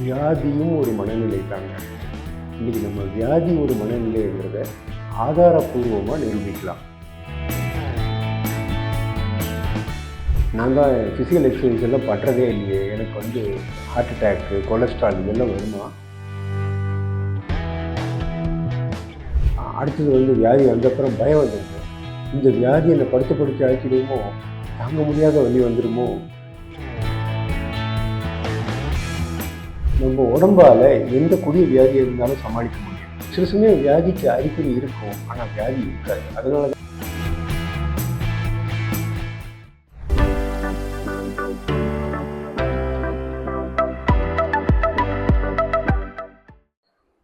வியாதியும் ஒரு மனநிலை தாங்க. இன்னைக்கு நம்ம வியாதி ஒரு மனநிலைங்கிறத ஆதாரப்பூர்வமாக நிரூபிக்கலாம். நாங்கள் ஃபிசிக்கல் எக்ஸசைஸ் எல்லாம் பண்ணுறதே இல்லையே. எனக்கு வந்து ஹார்ட் அட்டாக்கு கொலஸ்ட்ரால் இதெல்லாம் வருமா? அடுத்தது வந்து வியாதி வந்தப்புறம் பயம் வந்துருக்கு இந்த வியாதி என்னை படுத்து படுத்து ஆக்கிடுமோ தாங்க முடியாத வழி வந்துடுமோ நம்ம உடம்பால் எந்த கொடிய வியாதி இருந்தாலும் சமாளிக்க முடியும். சில சமயம் வியாதிக்கு அறிகுறி இருக்கும் ஆனால் வியாதி இருக்காது. அதனால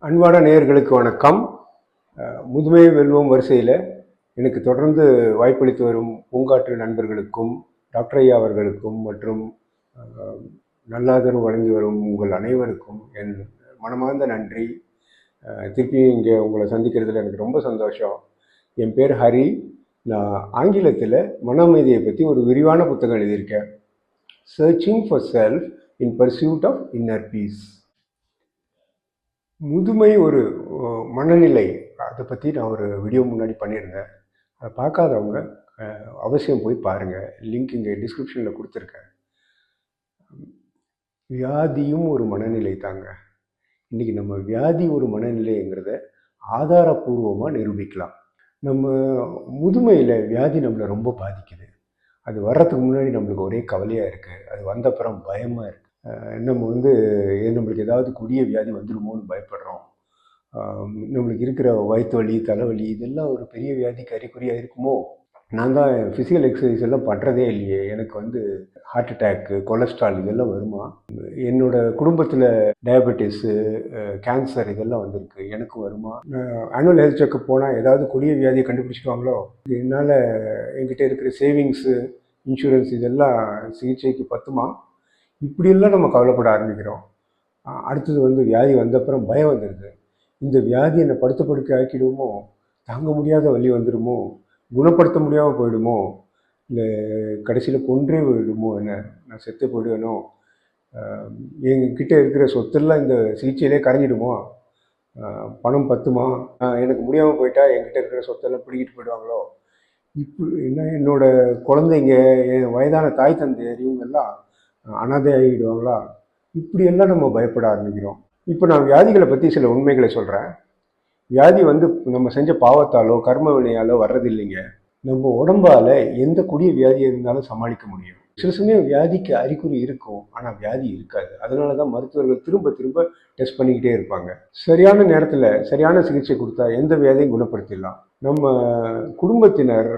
அன்பான நேயர்களுக்கு வணக்கம். முதுமையை முதுமை வெல்வோம் வரிசையில் எனக்கு தொடர்ந்து வாய்ப்பளித்து வரும் பூங்காற்று நண்பர்களுக்கும் டாக்டர் ஐயா அவர்களுக்கும் மற்றும் நல்லாதரவு வழங்கி வரும் உங்கள் அனைவருக்கும் என் மனமார்ந்த நன்றி. திருப்பியும் திருப்பி இங்கே உங்களை சந்திக்கிறதுல எனக்கு ரொம்ப சந்தோஷம். என் பேர் ஹரி. நான் ஆங்கிலத்தில் மன அமைதியை பற்றி ஒரு விரிவான புத்தகம் எழுதியிருக்கேன். Searching for self in pursuit of inner peace முதுமை ஒரு மனநிலை. அதை பற்றி நான் ஒரு வீடியோ முன்னாடி பண்ணியிருந்தேன். அதை பார்க்காதவங்க அவசியம் போய் பாருங்கள் லிங்க் இங்கே டிஸ்கிரிப்ஷனில் கொடுத்துருக்கேன். வியாதியும் ஒரு மனநிலை தாங்க. இன்றைக்கி நம்ம வியாதி ஒரு மனநிலைங்கிறத ஆதாரப்பூர்வமாக நிரூபிக்கலாம். நம்ம முதுமையில் வியாதி நம்மளை ரொம்ப பாதிக்குது. அது வர்றதுக்கு முன்னாடி நம்மளுக்கு ஒரே கவலையாக இருக்குது அது வந்தப்புறம் பயமாக இருக்குது நம்ம வந்து நம்மளுக்கு ஏதாவது கொடிய வியாதி வந்துடுமோன்னு பயப்படுறோம். நம்மளுக்கு இருக்கிற வயிற்று வலி தலைவலி இதெல்லாம் ஒரு பெரிய வியாதிக்கு அறிகுறியாக இருக்குமோ? நான் தான் ஃபிசிக்கல் எக்ஸசைஸ் எல்லாம் பண்ணுறதே இல்லையே. எனக்கு வந்து ஹார்ட் அட்டாக்கு கொலஸ்ட்ரால் இதெல்லாம் வருமா? என்னோட குடும்பத்தில் டயபெட்டிஸு கேன்சர் இதெல்லாம் வந்திருக்கு. எனக்கு வருமா? ஆனுவல் ஹெல்த் செக்கப் போனால் ஏதாவது கொடிய வியாதியை கண்டுபிடிச்சிடுவாங்களோ என்னால் என்கிட்ட இருக்கிற சேவிங்ஸு இன்சூரன்ஸ் இதெல்லாம் சிகிச்சைக்கு பத்துமா? இப்படியெல்லாம் நம்ம கவலைப்பட ஆரம்பிக்கிறோம். அடுத்தது வந்து வியாதி வந்தப்புறம் பயம் வந்துடுது இந்த வியாதி என்னை படுத்த படுக்க ஆக்கிடுவோமோ தாங்க முடியாத வழி வந்துடுமோ குணப்படுத்த முடியாமல் போயிடுமோ? இல்லை கடைசியில் கொன்றே போயிடுமோ என்ன? நான் செத்து போயிடுவேனோ? அஹ் எங்ககிட்ட இருக்கிற சொத்தெல்லாம் இந்த சிகிச்சையிலே கரைஞ்சிடுமோ? பணம் பத்துமா? எனக்கு முடியாமல் போயிட்டா என்கிட்ட இருக்கிற சொத்தெல்லாம் பிடிக்கிட்டு போயிடுவாங்களோ? இப்போ என்ன என்னோட குழந்தைங்க என் வயதான தாய் தந்தையர் இவங்கெல்லாம் அனாதை ஆகிடுவாங்களா? இப்படியெல்லாம் நம்ம பயப்பட ஆரம்பிக்கிறோம். இப்போ நான் வியாதிகளை பற்றி சில உண்மைகளை சொல்கிறேன் வியாதி வந்து நம்ம செஞ்ச பாவத்தாலோ கர்ம வினையாலோ வர்றதில்லைங்க. நம்ம உடம்பால் எந்த கொடிய வியாதி இருந்தாலும் சமாளிக்க முடியும். சில சமயம் வியாதிக்கு அறிகுறி இருக்கும் ஆனால் வியாதி இருக்காது. அதனால தான் மருத்துவர்கள் திரும்ப திரும்ப டெஸ்ட் பண்ணிக்கிட்டே இருப்பாங்க. சரியான நேரத்தில் சரியான சிகிச்சை கொடுத்தா எந்த வியாதியும் குணப்படுத்திடலாம். நம்ம குடும்பத்தினர்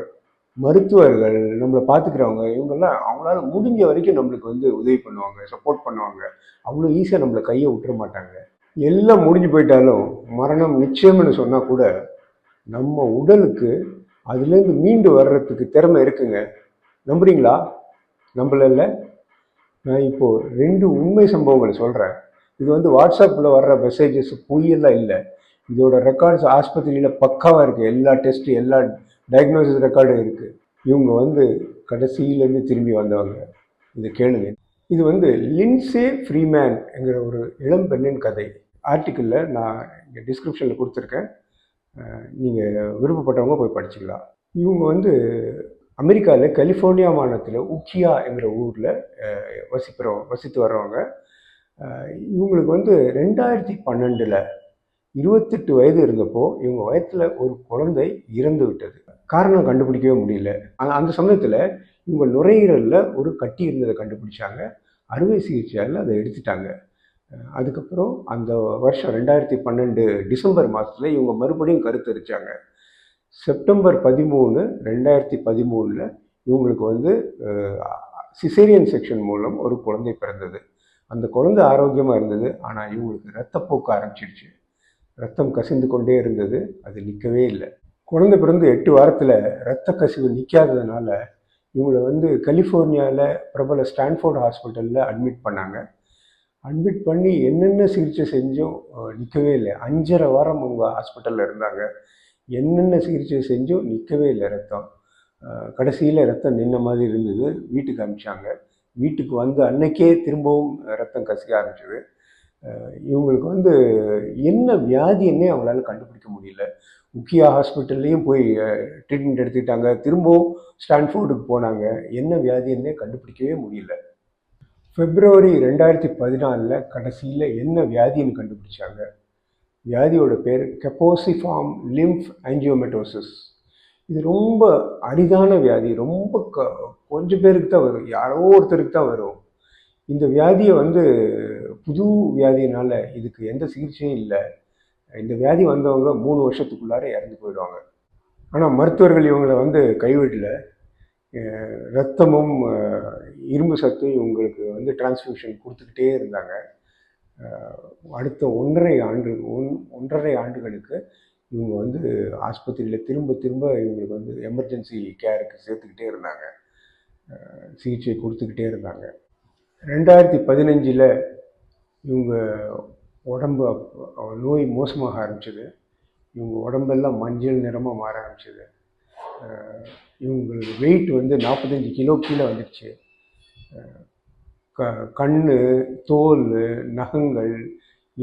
மருத்துவர்கள் நம்மளை பார்த்துக்கிறவங்க இவங்கெல்லாம் அவங்களால முடிஞ்ச வரைக்கும் நம்மளுக்கு வந்து உதவி பண்ணுவாங்க சப்போர்ட் பண்ணுவாங்க. அவ்வளோ ஈஸியாக நம்மளை கையை விட்டுற மாட்டாங்க. எல்லாம் முடிஞ்சு போயிட்டாலும் மரணம் நிச்சயம்னு சொன்னால் கூட நம்ம உடலுக்கு அதுலேருந்து மீண்டு வர்றதுக்கு திறமை இருக்குங்க. நம்புறீங்களா? நம்பல நான் இப்போது ரெண்டு உண்மை சம்பவங்களை சொல்கிறேன் இது வந்து வாட்ஸ்அப்பில் வர்ற மெசேஜஸ் பொய்யெல்லாம் இல்லை. இதோட ரெக்கார்ட்ஸ் ஆஸ்பத்திரியில் பக்காவாக இருக்குது எல்லா டெஸ்ட்டு எல்லா டயக்னோசிஸ் ரெக்கார்டும் இருக்குது இவங்க வந்து கடைசியிலேருந்து திரும்பி வந்தவங்க. இதை கேளுங்க. இது வந்து லின்சே ஃப்ரீமேன் என்கிற ஒரு இளம் பெண்ணின் கதை. ஆர்டிக்கிளில் நான் இங்கே டிஸ்கிரிப்ஷனில் கொடுத்துருக்கேன். நீங்கள் விருப்பப்பட்டவங்க போய் படிச்சுக்கலாம். இவங்க வந்து அமெரிக்காவில் கலிஃபோர்னியா மாநிலத்தில் உக்கியா என்கிற ஊரில் வசிக்கிறோம் வசித்து வர்றவங்க. இவங்களுக்கு வந்து ரெண்டாயிரத்தி பன்னெண்டில் இருபத்தெட்டு வயது இருந்தப்போ இவங்க வயத்தில் ஒரு குழந்தை இறந்து விட்டது. காரணம் கண்டுபிடிக்கவே முடியல. அந்த சமயத்தில் இவங்க நுரையீரலில் ஒரு கட்டி இருந்ததை கண்டுபிடிச்சாங்க. அறுவை சிகிச்சையால் அதை எடுத்துட்டாங்க. அதுக்கப்புறம் அந்த வருஷம் ரெண்டாயிரத்தி பன்னெண்டு டிசம்பர் மாதத்தில் இவங்க மறுபடியும் கருத்தரிச்சாங்க செப்டம்பர் பதிமூணு ரெண்டாயிரத்தி பதிமூணில் இவங்களுக்கு வந்து சிசேரியன் செக்ஷன் மூலம் ஒரு குழந்தை பிறந்தது. அந்த குழந்தை ஆரோக்கியமாக இருந்தது. ஆனால் இவங்களுக்கு ரத்தப்போக்கு ஆரம்பிச்சிடுச்சு ரத்தம் கசிந்து கொண்டே இருந்தது. அது நிற்கவே இல்லை. குழந்தை பிறந்து எட்டு வாரத்தில் ரத்த கசிவு நிற்காததுனால இவங்களை வந்து கலிஃபோர்னியாவில் பிரபல ஸ்டான்ஃபோர்ட் ஹாஸ்பிட்டலில் அட்மிட் பண்ணாங்க. அட்மிட் பண்ணி என்னென்ன சிகிச்சை செஞ்சும் நிற்கவே இல்லை. அஞ்சரை வாரம் அவங்க ஹாஸ்பிட்டலில் இருந்தாங்க. என்னென்ன சிகிச்சை செஞ்சும் நிற்கவே இல்லை ரத்தம். கடைசியில் ரத்தம் நின்ன மாதிரி இருந்தது. வீட்டுக்கு அனுப்பிச்சாங்க வீட்டுக்கு வந்து அன்னைக்கே திரும்பவும் ரத்தம் கசிய ஆரம்பிச்சது. இவங்களுக்கு வந்து என்ன வியாதின்னே அவங்களால கண்டுபிடிக்க முடியல. முக்கிய ஹாஸ்பிட்டல்லையும் போய் ட்ரீட்மெண்ட் எடுத்துக்கிட்டாங்க. திரும்பவும் ஸ்டான்ஃபோர்டுக்கு போனாங்க. என்ன வியாதின்னே கண்டுபிடிக்கவே முடியல. பிப்ரவரி ரெண்டாயிரத்தி பதினாலில் கடைசியில் என்ன வியாதின்னு கண்டுபிடிச்சாங்க? வியாதியோட பேர் கெப்போசிஃபார்ம் லிம்ஃப் ஆஞ்சியோமெட்டோசிஸ் இது ரொம்ப அரிதான வியாதி ரொம்ப க கொஞ்சம் பேருக்கு தான் வரும். யாரோ ஒருத்தருக்கு தான் வரும். இந்த வியாதியை வந்து புது வியாதியினால் இதுக்கு எந்த சிகிச்சையும் இல்லை. இந்த வியாதி வந்தவங்க மூணு வருஷத்துக்குள்ளார இறந்து போயிடுவாங்க. ஆனால் மருத்துவர்கள் இவங்களை வந்து கைவிடல. ரத்தமும் இரும்பு சத்தும் இவங்களுக்கு வந்து டிரான்ஸ்மிஷன் கொடுத்துக்கிட்டே இருந்தாங்க. அடுத்த ஒன்றரை ஆண்டு ஒன் ஒன்றரை ஆண்டுகளுக்கு இவங்க வந்து ஆஸ்பத்திரியில் திரும்ப திரும்ப இவங்களுக்கு வந்து எமர்ஜென்சி கேருக்கு சேர்த்துக்கிட்டே இருந்தாங்க. சிகிச்சை கொடுத்துக்கிட்டே இருந்தாங்க. ரெண்டாயிரத்தி பதினஞ்சில் இவங்க உடம்பு நோய் மோசமாக ஆரம்பிச்சது. இவங்க உடம்பெல்லாம் மஞ்சள் நிறமாக மாற ஆரம்பிச்சது. இவங்களுக்கு வெயிட் வந்து நாற்பத்தஞ்சு கிலோ கீழே வந்துடுச்சு. க கண் தோல் நகங்கள்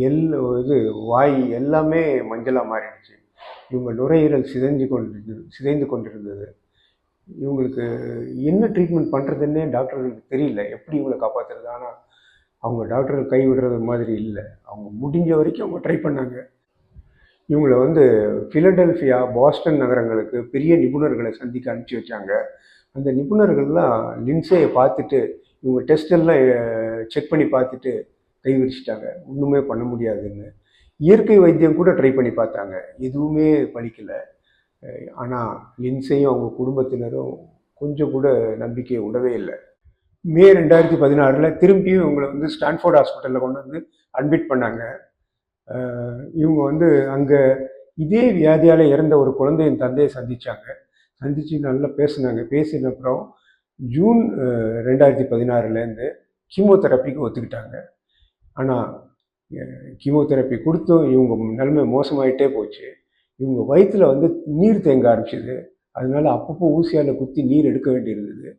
எல் இது வாய் எல்லாமே மஞ்சளாக மாறிடுச்சு. இவங்க நுரையீரல் சிதைஞ்சு கொண்டு சிதைந்து கொண்டிருந்தது. இவங்களுக்கு என்ன ட்ரீட்மெண்ட் பண்ணுறதுன்னே டாக்டர்களுக்கு தெரியல. எப்படி இவங்களை காப்பாற்றுறது ஆனால் அவங்க டாக்டர்கள் கை விடுறது மாதிரி இல்லை. அவங்க முடிஞ்ச வரைக்கும் அவங்க ட்ரை பண்ணாங்க. இவங்கள வந்து ஃபிலடெல்ஃபியா பாஸ்டன் நகரங்களுக்கு பெரிய நிபுணர்களை சந்திக்க அனுப்பிச்சி வச்சாங்க. அந்த நிபுணர்கள்லாம் லின்ஸையை பார்த்துட்டு இவங்க டெஸ்டெல்லாம் செக் பண்ணி பார்த்துட்டு கை விரிச்சிட்டாங்க ஒன்றுமே பண்ண முடியாதுன்னு. இயற்கை வைத்தியம் கூட ட்ரை பண்ணி பார்த்தாங்க. எதுவுமே பலிக்கலை ஆனால் லின்சையும் அவங்க குடும்பத்தினரும் கொஞ்சம் கூட நம்பிக்கையை விடவே இல்லை. மே ரெண்டாயிரத்தி பதினாறில் திரும்பியும் இவங்களை வந்து ஸ்டான்ஃபோர்ட் ஹாஸ்பிட்டலில் கொண்டு வந்து அட்மிட் பண்ணாங்க. இவங்க வந்து அங்கே இதே வியாதியால் இறந்த ஒரு குழந்தையின் தந்தையை சந்தித்தாங்க சந்தித்து நல்லா பேசினாங்க. பேசின அப்புறம் ஜூன் ரெண்டாயிரத்தி பதினாறுலேருந்து கீமோதெரப்பிக்கு ஒத்துக்கிட்டாங்க. ஆனால் கீமோதெரப்பி கொடுத்தும் இவங்க நிலைமை மோசமாயிட்டே போச்சு. இவங்க வயிற்றில் வந்து நீர் தேங்க ஆரம்பிச்சது. அதனால அப்பப்போ ஊசியால் குத்தி நீர் எடுக்க வேண்டியிருந்தது.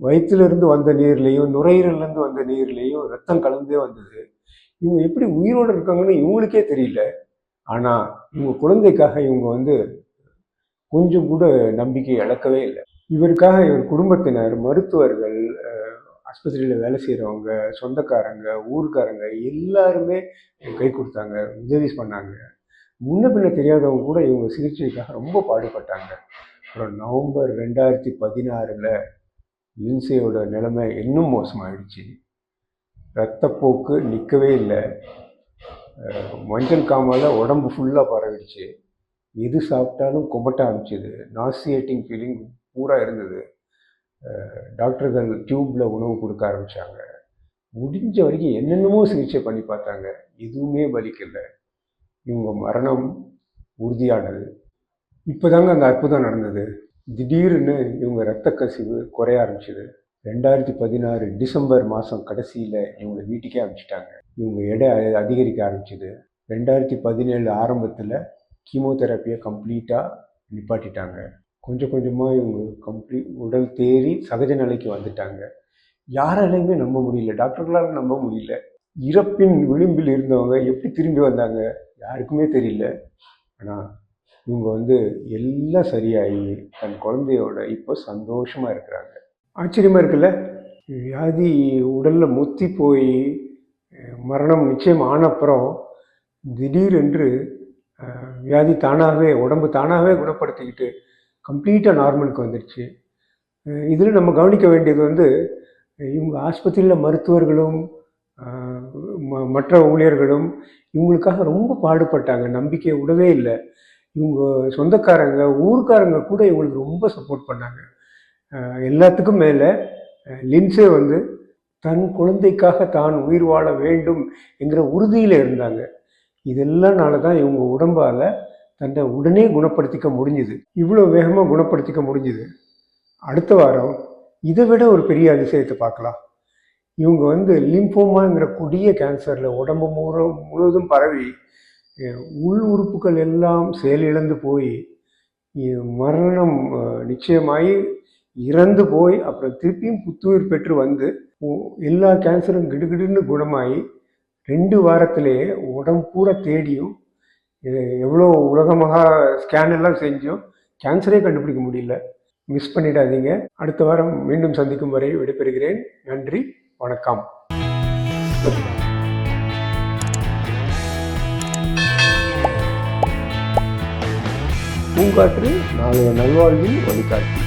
வயிற்றுலேருந்து வந்த நீர்லேயும் நுரையீரல்லேருந்து வந்த நீர்லேயும் ரத்தம் கலந்தே வந்தது. இவங்க எப்படி உயிரோடு இருக்காங்கன்னு இவங்களுக்கே தெரியல. ஆனால் இவங்க குழந்தைக்காக இவங்க வந்து கொஞ்சம் கூட நம்பிக்கை இழக்கவே இல்லை. இவருக்காக இவர் குடும்பத்தினர் மருத்துவர்கள் ஆஸ்பத்திரியில் வேலை செய்கிறவங்க சொந்தக்காரங்க ஊருக்காரங்க எல்லாருமே கை கொடுத்தாங்க உதவி பண்ணாங்க. முன்ன பின்ன தெரியாதவங்க கூட இவங்க சிகிச்சைக்காக ரொம்ப பாடுபட்டாங்க. அப்புறம் நவம்பர் ரெண்டாயிரத்தி பதினாறில் லின்சையோட நிலைமை இன்னும் மோசமாயிடுச்சு. ரத்தப்போக்கு நிற்கவே இல்லை. மஞ்சள் காமால் உடம்பு ஃபுல்லாக பரவிடுச்சு. எது சாப்பிட்டாலும் குமட்ட ஆரம்பிச்சிது. நாசியேட்டிங் ஃபீலிங் பூரா இருந்தது. டாக்டர்கள் டியூப்பில் உணவு கொடுக்க ஆரம்பித்தாங்க முடிஞ்ச வரைக்கும் என்னென்னமோ சிகிச்சை பண்ணி பார்த்தாங்க. எதுவுமே வலிக்கலை இவங்க மரணம் உறுதியானது. இப்போதாங்க அந்த அற்புதம் நடந்தது. திடீர்னு இவங்க ரத்த கசிவு குறைய ஆரம்பிச்சது. ரெண்டாயிரத்தி பதினாறு டிசம்பர் மாதம் கடைசியில் இவங்களை வீட்டுக்கே அனுப்பிச்சிட்டாங்க. இவங்க எடை அதிகரிக்க ஆரம்பிச்சிது. ரெண்டாயிரத்தி பதினேழு ஆரம்பத்தில் கீமோதெரப்பியை கம்ப்ளீட்டாக நிப்பாட்டிட்டாங்க. கொஞ்சம் கொஞ்சமாக இவங்க கம்ப்ளீட் உடல் தேறி சகஜ நிலைக்கு வந்துட்டாங்க. யாராலையுமே நம்ப முடியல டாக்டர்களால் நம்ப முடியல. இறப்பின் விளிம்பில் இருந்தவங்க எப்படி திரும்பி வந்தாங்க யாருக்குமே தெரியல. ஆனால் இவங்க வந்து எல்லாம் சரியாகி தன் குழந்தையோட இப்போ சந்தோஷமாக இருக்கிறாங்க. ஆச்சரியமாக இருக்குல்ல? வியாதி உடலில் முத்தி போய் மரணம் நிச்சயம் ஆனப்புறம் திடீரென்று வியாதி தானாகவே உடம்பு தானாகவே குணப்படுத்திக்கிட்டு கம்ப்ளீட்டாக நார்மலுக்கு வந்துடுச்சு இதில் நம்ம கவனிக்க வேண்டியது வந்து இவங்க ஆஸ்பத்திரியில் மருத்துவர்களும் ம- மற்ற ஊழியர்களும் இவங்களுக்காக ரொம்ப பாடுபட்டாங்க. நம்பிக்கையை விடவே இல்லை. இவங்க சொந்தக்காரங்க ஊர்க்காரங்க கூட இவங்களுக்கு ரொம்ப சப்போர்ட் பண்ணாங்க. எல்லாத்துக்கும் மேலே லின்சே வந்து தன் குழந்தைக்காக தான் உயிர் வாழ வேண்டும் என்கிற உறுதியில் இருந்தாங்க. இதெல்லாம்னால தான் இவங்க உடம்பால் தன்னை உடனே குணப்படுத்திக்க முடிஞ்சுது. இவ்வளோ வேகமாக குணப்படுத்திக்க முடிஞ்சுது. அடுத்த வாரம் இதை விட ஒரு பெரிய அதிசயத்தை பார்க்கலாம். இவங்க வந்து லிம்போமாங்கிற கொடிய கேன்சரில் உடம்பு முழு முழுவதும் பரவி உள் உறுப்புகள் எல்லாம் செயலிழந்து போய் மரணம் நிச்சயமாகி இறந்து போய் அப்புறம் திருப்பியும் புத்துயிர் பெற்று வந்து எல்லா கேன்சரும் கிடுகிடுன்னு குணமாகி ரெண்டு வாரத்திலேயே உடம்பு பூரா தேடியும் எவ்வளோ உலகமாக ஸ்கேன் எல்லாம் செஞ்சும் கேன்சரே கண்டுபிடிக்க முடியல. மிஸ் பண்ணிடாதீங்க. அடுத்த வாரம் மீண்டும் சந்திக்கும் வரை விடைபெறுகிறேன். நன்றி வணக்கம். பூங்காற்று நாளைய நல்வாழ்வில் வழிகாட்டி.